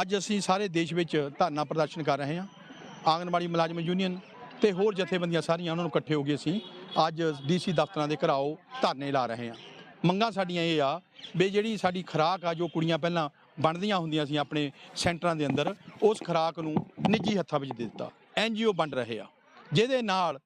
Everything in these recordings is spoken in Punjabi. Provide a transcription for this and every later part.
ਅੱਜ ਅਸੀਂ ਸਾਰੇ ਦੇਸ਼ ਵਿੱਚ ਧਰਨਾ ਪ੍ਰਦਰਸ਼ਨ ਕਰ ਰਹੇ ਹਾਂ। ਆਂਗਨਵਾੜੀ ਮੁਲਾਜ਼ਮ ਯੂਨੀਅਨ ਤੇ ਹੋਰ ਜਥੇਬੰਦੀਆਂ ਸਾਰੀਆਂ ਉਹਨਾਂ ਨੂੰ ਇਕੱਠੇ ਹੋ ਗਏ ਅਸੀਂ ਅੱਜ ਡੀਸੀ ਦਫ਼ਤਰਾਂ ਦੇ ਘਰਾਓ ਧਰਨੇ ਲਾ ਰਹੇ ਹਾਂ। ਮੰਗਾਂ ਸਾਡੀਆਂ ਇਹ ਆ ਵੀ ਜਿਹੜੀ ਸਾਡੀ ਖੁਰਾਕ ਆ, ਜੋ ਕੁੜੀਆਂ ਪਹਿਲਾਂ ਬਣਦੀਆਂ ਹੁੰਦੀਆਂ ਸੀ ਆਪਣੇ ਸੈਂਟਰਾਂ ਦੇ ਅੰਦਰ, ਉਸ ਖੁਰਾਕ ਨੂੰ ਨਿੱਜੀ ਹੱਥਾਂ ਵਿੱਚ ਦੇ ਦਿੱਤਾ। ਐਨਜੀਓ ਵੰਡ ਰਹੇ ਆ। ਜਿਹਦੇ ਨਾਲ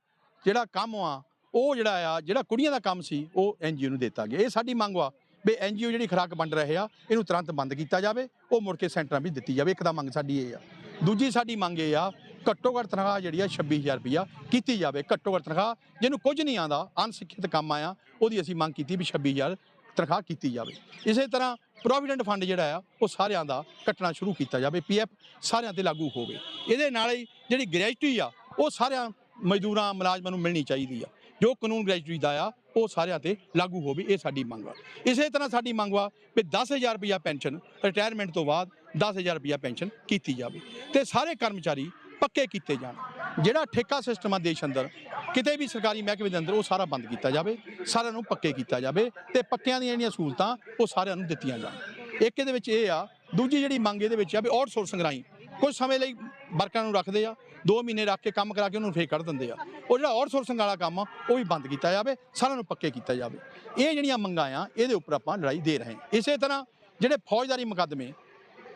ਜਿਹੜਾ ਕੰਮ ਆ, ਉਹ ਜਿਹੜਾ ਆ, ਜਿਹੜਾ ਕੁੜੀਆਂ ਦਾ ਕੰਮ ਸੀ, ਉਹ ਐਨਜੀਓ ਨੂੰ ਦਿੱਤਾ ਗਿਆ। ਇਹ ਸਾਡੀ ਮੰਗ ਆ ਵੀ ਐਨਜੀਓ ਜਿਹੜੀ ਖੁਰਾਕ ਵੰਡ ਰਹੇ ਆ, ਇਹਨੂੰ ਤੁਰੰਤ ਬੰਦ ਕੀਤਾ ਜਾਵੇ, ਉਹ ਮੁੜ ਕੇ ਸੈਂਟਰਾਂ ਵਿੱਚ ਦਿੱਤੀ ਜਾਵੇ। ਇੱਕ ਤਾਂ ਮੰਗ ਸਾਡੀ ਇਹ ਆ। ਦੂਜੀ ਸਾਡੀ ਮੰਗ ਇਹ ਆ, ਘੱਟੋ ਘੱਟ ਤਨਖਾਹ ਜਿਹੜੀ ਆ 26000 ਰੁਪਇਆ ਕੀਤੀ ਜਾਵੇ। ਘੱਟੋ ਘੱਟ ਤਨਖਾਹ, ਜਿਹਨੂੰ ਕੁਝ ਨਹੀਂ ਆਂਦਾ ਅਨਸਿੱਖਿਅਤ ਕੰਮ ਆਇਆ, ਉਹਦੀ ਅਸੀਂ ਮੰਗ ਕੀਤੀ ਵੀ 26000 ਤਨਖਾਹ ਕੀਤੀ ਜਾਵੇ। ਇਸੇ ਤਰ੍ਹਾਂ ਪ੍ਰੋਵੀਡੈਂਟ ਫੰਡ ਜਿਹੜਾ ਆ, ਉਹ ਸਾਰਿਆਂ ਦਾ ਕੱਟਣਾ ਸ਼ੁਰੂ ਕੀਤਾ ਜਾਵੇ ਪੀਐਫ ਸਾਰਿਆਂ ਤੇ ਲਾਗੂ ਹੋਵੇ। ਇਹਦੇ ਨਾਲ ਹੀ ਜਿਹੜੀ ਗ੍ਰੈਜੂਟੀ ਆ, ਉਹ ਸਾਰਿਆਂ ਮਜ਼ਦੂਰਾਂ, ਮੁਲਾਜ਼ਮਾਂ ਨੂੰ ਮਿਲਣੀ ਚਾਹੀਦੀ ਆ। ਜੋ ਕਾਨੂੰਨ ਗ੍ਰੈਜੂਟੀ ਦਾ ਆ ਉਹ ਸਾਰਿਆਂ ਤੇ ਲਾਗੂ ਹੋਵੇ ਇਹ ਸਾਡੀ ਮੰਗ ਆ। ਇਸੇ ਤਰ੍ਹਾਂ ਸਾਡੀ ਮੰਗ ਆ ਵੀ 10000 ਰੁਪਇਆ ਪੈਨਸ਼ਨ ਰਿਟਾਇਰਮੈਂਟ ਤੋਂ ਬਾਅਦ 10000 ਰੁਪਇਆ ਪੈਨਸ਼ਨ ਕੀਤੀ ਜਾਵੇ ਤੇ ਸਾਰੇ ਕਰਮਚਾਰੀ ਪੱਕੇ ਕੀਤੇ ਜਾਣ। ਜਿਹੜਾ ਠੇਕਾ ਸਿਸਟਮ ਆ ਦੇਸ਼ ਅੰਦਰ, ਕਿਤੇ ਵੀ ਸਰਕਾਰੀ ਮਹਿਕਮੇ ਦੇ ਅੰਦਰ ਉਹ ਸਾਰਾ ਬੰਦ ਕੀਤਾ ਜਾਵੇ, ਸਾਰਿਆਂ ਨੂੰ ਪੱਕੇ ਕੀਤਾ ਜਾਵੇ ਤੇ ਪੱਕਿਆਂ ਦੀਆਂ ਜਿਹੜੀਆਂ ਸਹੂਲਤਾਂ ਉਹ ਸਾਰਿਆਂ ਨੂੰ ਦਿੱਤੀਆਂ ਜਾਣ। ਇੱਕ ਇਹਦੇ ਵਿੱਚ ਇਹ ਆ, ਦੂਜੀ ਜਿਹੜੀ ਮੰਗ ਇਹਦੇ ਵਿੱਚ ਆ ਵੀ ਆਊਟਸੋਰਸਿੰਗ ਰਾਹੀਂ ਕੁਝ ਸਮੇਂ ਲਈ ਵਰਕਰਾਂ ਨੂੰ ਰੱਖਦੇ ਆ 2 ਮਹੀਨੇ ਰੱਖ ਕੇ ਕੰਮ ਕਰਾ ਕੇ ਉਹਨੂੰ ਫੇਰ ਕੱਢ ਦਿੰਦੇ ਆ। ਉਹ ਜਿਹੜਾ ਆਊਟਸੋਰਸਿੰਗ ਵਾਲਾ ਕੰਮ ਆ, ਉਹ ਵੀ ਬੰਦ ਕੀਤਾ ਜਾਵੇ, ਸਾਰਿਆਂ ਨੂੰ ਪੱਕੇ ਕੀਤਾ ਜਾਵੇ। ਇਹ ਜਿਹੜੀਆਂ ਮੰਗਾਂ ਆ, ਇਹਦੇ ਉੱਪਰ ਆਪਾਂ ਲੜਾਈ ਦੇ ਰਹੇ ਹਾਂ। ਇਸੇ ਤਰ੍ਹਾਂ ਜਿਹੜੇ ਫੌਜਦਾਰੀ ਮੁਕੱਦਮੇ,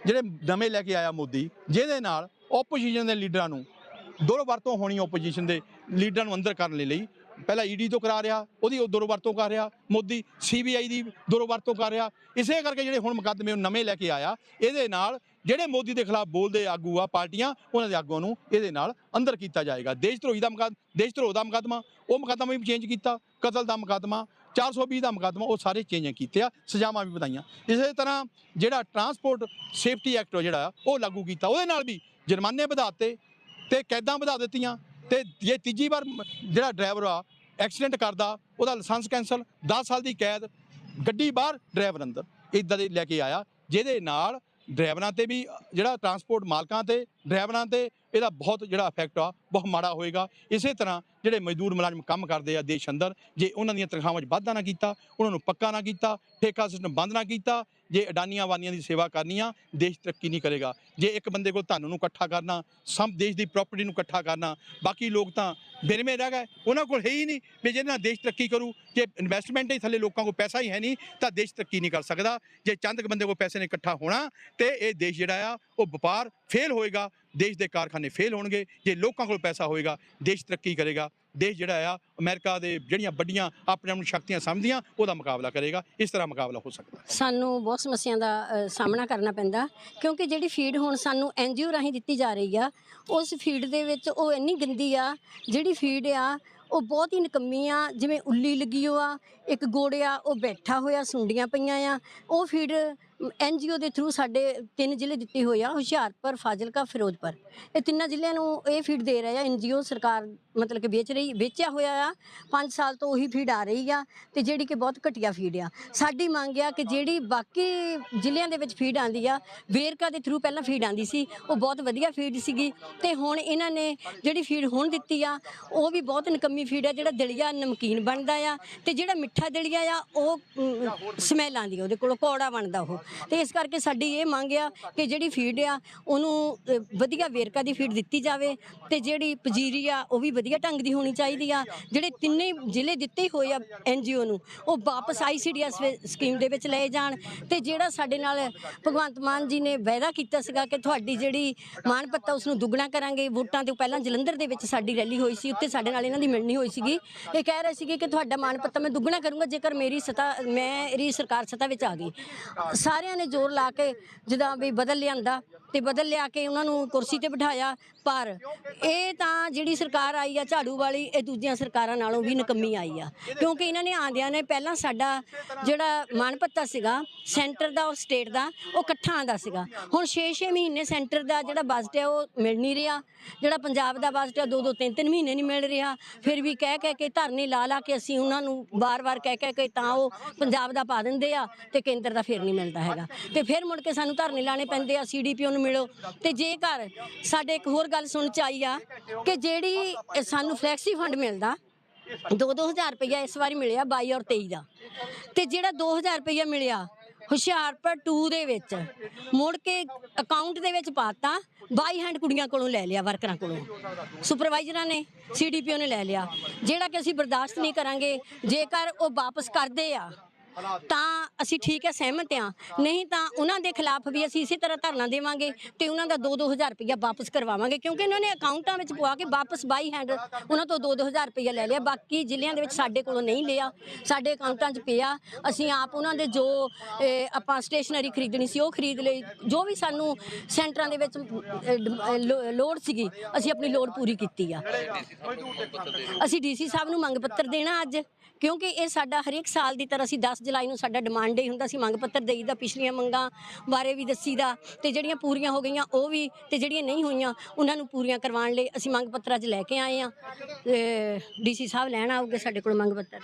ਜਿਹੜੇ ਨਵੇਂ ਲੈ ਕੇ ਆਇਆ ਮੋਦੀ, ਜਿਹਦੇ ਨਾਲ ਆਪੋਜੀਸ਼ਨ ਦੇ ਲੀਡਰਾਂ ਨੂੰ ਦੁਰ ਵਰਤੋਂ ਹੋਣੀ ਆਪੋਜੀਸ਼ਨ ਦੇ ਲੀਡਰਾਂ ਨੂੰ ਅੰਦਰ ਕਰਨ ਲਈ ਲਈ, ਪਹਿਲਾਂ ਈਡੀ ਤੋਂ ਕਰਾ ਰਿਹਾ, ਉਹਦੀ ਉਹ ਦੁਰ ਵਰਤੋਂ ਕਰ ਰਿਹਾ, ਮੋਦੀ ਸੀਬੀਆਈ ਦੀ ਦੁਰ ਵਰਤੋਂ ਕਰ ਰਿਹਾ। ਇਸੇ ਕਰਕੇ ਜਿਹੜੇ ਹੁਣ ਮੁਕੱਦਮੇ ਉਹ ਨਵੇਂ ਲੈ ਕੇ ਆਇਆ, ਇਹਦੇ ਨਾਲ ਜਿਹੜੇ ਮੋਦੀ ਦੇ ਖਿਲਾਫ ਬੋਲਦੇ ਆਗੂ ਆ ਪਾਰਟੀਆਂ, ਉਹਨਾਂ ਦੇ ਆਗੂਆਂ ਨੂੰ ਇਹਦੇ ਨਾਲ ਅੰਦਰ ਕੀਤਾ ਜਾਏਗਾ। ਦੇਸ਼ ਧਰੋਹੀ ਦਾ ਮੁਕੱਦਮਾ ਦੇਸ਼ ਧਰੋਹ ਦਾ ਮੁਕੱਦਮਾ, ਉਹ ਮੁਕੱਦਮਾ ਵੀ ਚੇਂਜ ਕੀਤਾ, ਕਤਲ ਦਾ ਮੁਕੱਦਮਾ 420 ਦਾ ਮੁਕੱਦਮਾ, ਉਹ ਸਾਰੇ ਚੇਂਜ ਕੀਤੇ ਆ, ਸਜ਼ਾਵਾਂ ਵੀ ਵਧਾਈਆਂ। ਇਸੇ ਤਰ੍ਹਾਂ ਜਿਹੜਾ ਟਰਾਂਸਪੋਰਟ ਸੇਫਟੀ ਐਕਟ ਜਿਹੜਾ ਆ, ਉਹ ਲਾਗੂ ਕੀਤਾ। ਉਹਦੇ ਨਾਲ ਵੀ ਜੁਰਮਾਨੇ ਵਧਾਤੇ ਤੇ ਕੈਦਾਂ ਵਧਾ ਦਿੱਤੀਆਂ ਤੇ ਜੇ ਤੀਜੀ ਵਾਰ ਜਿਹੜਾ ਡਰਾਈਵਰ ਆ ਐਕਸੀਡੈਂਟ ਕਰਦਾ, ਉਹਦਾ ਲਾਇਸੈਂਸ ਕੈਂਸਲ 10 ਸਾਲ ਦੀ ਕੈਦ, ਗੱਡੀ ਬਾਹਰ ਡਰਾਈਵਰ ਅੰਦਰ, ਇਦਾਂ ਦੇ ਲੈ ਕੇ ਆਇਆ, ਜਿਹਦੇ ਨਾਲ ਡਰਾਈਵਰਾਂ ਤੇ ਵੀ ਜਿਹੜਾ ਟਰਾਂਸਪੋਰਟ ਮਾਲਕਾਂ ਤੇ ਡਰਾਈਵਰਾਂ ਤੇ ਇਹਦਾ ਬਹੁਤ ਜਿਹੜਾ ਇਫੈਕਟ ਆ, ਬਹੁਤ ਮਾੜਾ ਹੋਏਗਾ। ਇਸੇ ਤਰ੍ਹਾਂ ਜਿਹੜੇ ਮਜ਼ਦੂਰ ਮੁਲਾਜ਼ਮ ਕੰਮ ਕਰਦੇ ਆ ਦੇਸ਼ ਅੰਦਰ, ਜੇ ਉਹਨਾਂ ਦੀਆਂ ਤਨਖਾਹਾਂ 'ਚ ਵਾਧਾ ਨਾ ਕੀਤਾ, ਉਹਨਾਂ ਨੂੰ ਪੱਕਾ ਨਾ ਕੀਤਾ, ਠੇਕਾ ਸਿਸਟਮ ਬੰਦ ਨਾ ਕੀਤਾ, ਜੇ ਅਡਾਨੀਆਂ ਵਾਨੀਆਂ ਦੀ ਸੇਵਾ ਕਰਨੀ ਆ, ਦੇਸ਼ ਤਰੱਕੀ ਨਹੀਂ ਕਰੇਗਾ। ਜੇ ਇੱਕ ਬੰਦੇ ਕੋਲ ਧਨ ਨੂੰ ਇਕੱਠਾ ਕਰਨਾ ਸਭ ਦੇਸ਼ ਦੀ ਪ੍ਰਾਪਰਟੀ ਨੂੰ ਇਕੱਠਾ ਕਰਨਾ, ਬਾਕੀ ਲੋਕ ਤਾਂ ਬਿਰਮੇ ਰਹਿ ਗਏ, ਉਹਨਾਂ ਕੋਲ ਹੈ ਹੀ ਨਹੀਂ ਵੀ ਜਿਹਦੇ ਨਾਲ ਦੇਸ਼ ਤਰੱਕੀ ਕਰੂ। ਜੇ ਇਨਵੈਸਟਮੈਂਟ ਹੀ ਥੱਲੇ ਲੋਕਾਂ ਕੋਲ ਪੈਸਾ ਹੀ ਹੈ ਨਹੀਂ, ਤਾਂ ਦੇਸ਼ ਤਰੱਕੀ ਨਹੀਂ ਕਰ ਸਕਦਾ। ਜੇ ਚੰਦ ਕੁ ਬੰਦੇ ਕੋਲ ਪੈਸੇ ਨੇ ਇਕੱਠਾ ਹੋਣਾ, ਤੇ ਇਹ ਦੇਸ਼ ਜਿਹੜਾ ਆ, ਉਹ ਵਪਾਰ ਫੇਲ ਹੋਏਗਾ, ਦੇਸ਼ ਦੇ ਕਾਰਖਾਨੇ ਫੇਲ ਹੋਣਗੇ, ਜੇ ਲੋਕਾਂ ਕੋਲ ਪੈਸਾ ਹੋਏਗਾ, ਦੇਸ਼ ਤਰੱਕੀ ਕਰੇਗਾ। ਦੇਸ਼ ਜਿਹੜਾ ਆ, ਅਮਰੀਕਾ ਦੇ ਜਿਹੜੀਆਂ ਵੱਡੀਆਂ ਆਪਣੇ ਆਪ ਨੂੰ ਸ਼ਕਤੀਆਂ ਸਮਝਦੀਆਂ, ਉਹਦਾ ਮੁਕਾਬਲਾ ਕਰੇਗਾ। ਇਸ ਤਰ੍ਹਾਂ ਮੁਕਾਬਲਾ ਹੋ ਸਕਦਾ ਸਾਨੂੰ ਬਹੁਤ ਸਮੱਸਿਆ ਦਾ ਸਾਹਮਣਾ ਕਰਨਾ ਪੈਂਦਾ, ਕਿਉਂਕਿ ਜਿਹੜੀ ਫੀਡ ਹੁਣ ਸਾਨੂੰ ਐਨਜੀਓ ਰਾਹੀਂ ਦਿੱਤੀ ਜਾ ਰਹੀ ਆ, ਉਸ ਫੀਡ ਦੇ ਵਿੱਚ ਉਹ ਇੰਨੀ ਗੰਦੀ ਆ, ਜਿਹੜੀ ਫੀਡ ਆ, ਉਹ ਬਹੁਤ ਹੀ ਨਿਕੰਮੀ ਆ, ਜਿਵੇਂ ਉੱਲੀ ਲੱਗੀ ਹੋ ਆ ਇੱਕ ਗੋੜਿਆ, ਉਹ ਬੈਠਾ ਹੋਇਆ, ਸੁੰਡੀਆਂ ਪਈਆਂ ਆ, ਉਹ ਫੀਡ ਐਨਜੀਓ ਦੇ ਥਰੂ ਸਾਡੇ ਤਿੰਨ ਜ਼ਿਲ੍ਹੇ ਦਿੱਤੇ ਹੋਏ ਆ, ਹੁਸ਼ਿਆਰਪੁਰ, ਫਾਜ਼ਿਲਕਾ, ਫਿਰੋਜ਼ਪੁਰ। ਇਹ ਤਿੰਨਾਂ ਜ਼ਿਲ੍ਹਿਆਂ ਨੂੰ ਇਹ ਫੀਡ ਦੇ ਰਹੇ ਆ ਐਨਜੀਓ ਸਰਕਾਰ ਮਤਲਬ ਕਿ ਵੇਚ ਰਹੀ, ਵੇਚਿਆ ਹੋਇਆ ਆ। 5 ਸਾਲ ਤੋਂ ਉਹੀ ਫੀਡ ਆ ਰਹੀ ਆ ਤੇ ਜਿਹੜੀ ਕਿ ਬਹੁਤ ਘਟੀਆ ਫੀਡ ਆ। ਸਾਡੀ ਮੰਗ ਆ ਕਿ ਜਿਹੜੀ ਬਾਕੀ ਜ਼ਿਲ੍ਹਿਆਂ ਦੇ ਵਿੱਚ ਫੀਡ ਆਂਦੀ ਆ, ਵੇਰਕਾ ਦੇ ਥਰੂ ਪਹਿਲਾਂ ਫੀਡ ਆਂਦੀ ਸੀ, ਉਹ ਬਹੁਤ ਵਧੀਆ ਫੀਡ ਸੀਗੀ ਤੇ ਹੁਣ ਇਹਨਾਂ ਨੇ ਜਿਹੜੀ ਫੀਡ ਹੁਣ ਦਿੱਤੀ ਆ, ਉਹ ਵੀ ਬਹੁਤ ਨਿਕੰਮੀ ਫੀਡ ਆ, ਜਿਹੜਾ ਦਲੀਆ, ਨਮਕੀਨ ਬਣਦਾ ਆ ਤੇ ਜਿਹੜਾ ਮਿੱਠਾ ਦਲੀਆ ਆ, ਉਹ ਸਮੈਲ ਆਂਦੀ ਆ ਉਹਦੇ ਕੋਲੋਂ, ਕੌੜਾ ਬਣਦਾ ਉਹ। ਤੇ ਇਸ ਕਰਕੇ ਸਾਡੀ ਇਹ ਮੰਗ ਆ ਕਿ ਜਿਹੜੀ ਫੀਡ ਆ, ਉਹਨੂੰ ਵਧੀਆ ਵੇਰਕਾ ਦੀ ਫੀਡ ਦਿੱਤੀ ਜਾਵੇ ਤੇ ਜਿਹੜੀ ਪਜੀਰੀ ਆ, ਉਹ ਵੀ ਵਧੀਆ ਢੰਗ ਦੀ ਹੋਣੀ ਚਾਹੀਦੀ ਆ। ਜਿਹੜੇ ਤਿੰਨੇ ਜ਼ਿਲ੍ਹੇ ਦਿੱਤੇ ਹੋਏ ਆ ਐਨਜੀਓ ਨੂੰ, ਉਹ ਵਾਪਸ ਆਈਸੀਡੀਐਸ ਸਕੀਮ ਦੇ ਵਿੱਚ ਲਏ ਜਾਣ ਤੇ ਜਿਹੜਾ ਸਾਡੇ ਨਾਲ ਭਗਵੰਤ ਮਾਨ ਜੀ ਨੇ ਵਾਅਦਾ ਕੀਤਾ ਸੀਗਾ ਕਿ ਤੁਹਾਡੀ ਜਿਹੜੀ ਮਾਨ ਪੱਤਾ ਉਸ ਨੂੰ ਦੁੱਗਣਾ ਕਰਾਂਗੇ, ਵੋਟਾਂ ਤੋਂ ਪਹਿਲਾਂ ਜਲੰਧਰ ਦੇ ਵਿੱਚ ਸਾਡੀ ਰੈਲੀ ਹੋਈ ਸੀ, ਉੱਥੇ ਸਾਡੇ ਨਾਲ ਇਹਨਾਂ ਦੀ ਮਿਲਣੀ ਹੋਈ ਸੀਗੀ। ਇਹ ਕਹਿ ਰਹੇ ਸੀਗੇ ਕਿ ਤੁਹਾਡਾ ਮਾਨ ਪੱਤਾ ਮੈਂ ਦੁੱਗਣਾ ਕਰੂੰਗਾ ਜੇਕਰ ਮੇਰੀ ਸਤਾ ਮੇਰੀ ਸਰਕਾਰ ਸਤਾ ਵਿੱਚ ਆ ਗਈ। ਸਾਰਿਆਂ ਨੇ ਜ਼ੋਰ ਲਾ ਕੇ ਜਿੱਦਾਂ ਵੀ ਬਦਲ ਲਿਆਂਦਾ ਤੇ ਬਦਲ ਲਿਆ ਕੇ ਉਹਨਾਂ ਨੂੰ ਕੁਰਸੀ ਤੇ ਬਿਠਾਇਆ ਪਰ ਇਹ ਤਾਂ ਜਿਹੜੀ ਸਰਕਾਰ ਆਈ ਆ ਝਾੜੂ ਵਾਲੀ, ਇਹ ਦੂਜੀਆਂ ਸਰਕਾਰਾਂ ਨਾਲੋਂ ਵੀ ਨਕੰਮੀ ਆਈ ਆ। ਕਿਉਂਕਿ ਇਹਨਾਂ ਨੇ ਆਂਦਿਆਂ ਨੇ ਪਹਿਲਾਂ ਸਾਡਾ ਜਿਹੜਾ ਮਾਣ ਪੱਤਾ ਸੀਗਾ, ਸੈਂਟਰ ਦਾ ਔਰ ਸਟੇਟ ਦਾ, ਉਹ ਇਕੱਠਾ ਆਂਦਾ ਸੀਗਾ। ਹੁਣ 6-6 ਮਹੀਨੇ ਸੈਂਟਰ ਦਾ ਜਿਹੜਾ ਬਜਟ ਹੈ ਉਹ ਮਿਲ ਨਹੀਂ ਰਿਹਾ। ਜਿਹੜਾ ਪੰਜਾਬ ਦਾ ਬਜਟ ਹੈ 2-2 3-3 ਮਹੀਨੇ ਨਹੀਂ ਮਿਲ ਰਿਹਾ। ਫਿਰ ਵੀ ਕਹਿ ਕਹਿ ਕੇ ਧਰਨੇ ਲਾ ਲਾ ਕੇ ਅਸੀਂ ਉਹਨਾਂ ਨੂੰ ਵਾਰ ਵਾਰ ਕਹਿ ਕਹਿ ਕੇ ਤਾਂ ਉਹ ਪੰਜਾਬ ਦਾ ਪਾ ਦਿੰਦੇ ਆ ਤੇ ਕੇਂਦਰ ਦਾ ਫਿਰ ਨਹੀਂ ਮਿਲਦਾ ਹੈਗਾ। ਤੇ ਫਿਰ ਮੁੜ ਕੇ ਸਾਨੂੰ ਧਰਨੇ ਲਾਣੇ ਪੈਂਦੇ ਆ ਸੀਡੀਪੀਓ ਨੂੰ ਮਿਲੋ। ਤੇ ਜੇਕਰ ਸਾਡੇ ਇੱਕ ਹੋਰ ਗੱਲ ਸੁਣ ਚ ਆਈ ਆ ਕਿ ਜਿਹੜੀ ਸਾਨੂੰ ਫਲੈਕਸੀ ਫੰਡ ਮਿਲਦਾ 2-2000 ਰੁਪਇਆ ਇਸ ਵਾਰੀ ਮਿਲਿਆ 22 ਔਰ 23 ਦਾ। ਤੇ ਜਿਹੜਾ 2000 ਰੁਪਇਆ ਮਿਲਿਆ ਹੁਸ਼ਿਆਰਪੁਰ 2 ਦੇ ਵਿੱਚ, ਮੁੜ ਕੇ ਅਕਾਊਂਟ ਦੇ ਵਿੱਚ ਪਾਤਾ, ਬਾਈ ਹੈਂਡ ਕੁੜੀਆਂ ਕੋਲੋਂ ਲੈ ਲਿਆ, ਵਰਕਰਾਂ ਕੋਲੋਂ। ਸੁਪਰਵਾਈਜ਼ਰਾਂ ਨੇ ਸੀਡੀਪੀਓ ਨੇ ਲੈ ਲਿਆ। ਜਿਹੜਾ ਕਿ ਅਸੀਂ ਬਰਦਾਸ਼ਤ ਨਹੀਂ ਕਰਾਂਗੇ, ਜੇਕਰ ਉਹ ਵਾਪਸ ਕਰਦੇ ਆ ਤਾਂ ਅਸੀਂ ਠੀਕ ਹੈ, ਸਹਿਮਤ ਆ ਨਹੀਂ ਤਾਂ ਉਹਨਾਂ ਦੇ ਖਿਲਾਫ ਵੀ ਅਸੀਂ ਇਸੇ ਤਰ੍ਹਾਂ ਧਰਨਾ ਦੇਵਾਂਗੇ ਤੇ ਉਹਨਾਂ ਦਾ 2-2000 ਰੁਪਇਆ ਵਾਪਸ ਕਰਵਾਵਾਂਗੇ, ਕਿਉਂਕਿ ਉਹਨਾਂ ਨੇ ਅਕਾਊਂਟਾਂ ਵਿੱਚ ਪਵਾ ਕੇ ਵਾਪਸ ਬਾਈ ਹੈਂਡ ਉਹਨਾਂ ਤੋਂ 2-2000 ਰੁਪਇਆ ਲੈ ਲਿਆ। ਬਾਕੀ ਜ਼ਿਲ੍ਹਿਆਂ ਦੇ ਵਿੱਚ ਸਾਡੇ ਕੋਲੋਂ ਨਹੀਂ ਲਿਆ। ਸਾਡੇ ਅਕਾਊਂਟਾਂ 'ਚ ਪਿਆ। ਅਸੀਂ ਆਪ ਉਹਨਾਂ ਦੇ ਜੋ ਆਪਾਂ ਸਟੇਸ਼ਨਰੀ ਖਰੀਦਣੀ ਸੀ, ਉਹ ਖਰੀਦ ਲਈ। ਜੋ ਵੀ ਸਾਨੂੰ ਸੈਂਟਰਾਂ ਦੇ ਵਿੱਚ ਲੋ- ਲੋੜ ਸੀਗੀ, ਅਸੀਂ ਆਪਣੀ ਲੋੜ ਪੂਰੀ ਕੀਤੀ ਆ। ਅਸੀਂ ਡੀਸੀ ਸਾਹਿਬ ਨੂੰ ਮੰਗ ਪੱਤਰ ਦੇਣਾ ਅੱਜ, ਕਿਉਂਕਿ ਇਹ ਸਾਡਾ ਹਰੇਕ ਸਾਲ ਦੀ ਤਰ੍ਹਾਂ ਅਸੀਂ 10 ਜੁਲਾਈ ਨੂੰ ਸਾਡਾ ਡਿਮਾਂਡ ਡੇ ਹੁੰਦਾ ਸੀ, ਮੰਗ ਪੱਤਰ ਦੇਈਦਾ, ਪਿਛਲੀਆਂ ਮੰਗਾਂ ਬਾਰੇ ਵੀ ਦੱਸੀਦਾ ਤੇ ਜਿਹੜੀਆਂ ਪੂਰੀਆਂ ਹੋ ਗਈਆਂ ਉਹ ਵੀ ਤੇ ਜਿਹੜੀਆਂ ਨਹੀਂ ਹੋਈਆਂ ਉਹਨਾਂ ਨੂੰ ਪੂਰੀਆਂ ਕਰਵਾਉਣ ਲਈ ਅਸੀਂ ਮੰਗ ਪੱਤਰ ਅੱਜ ਲੈ ਕੇ ਆਏ ਆ ਡੀਸੀ ਸਾਹਿਬ ਲੈਣ ਆਉਗੇ ਸਾਡੇ ਕੋਲ ਮੰਗ ਪੱਤਰ।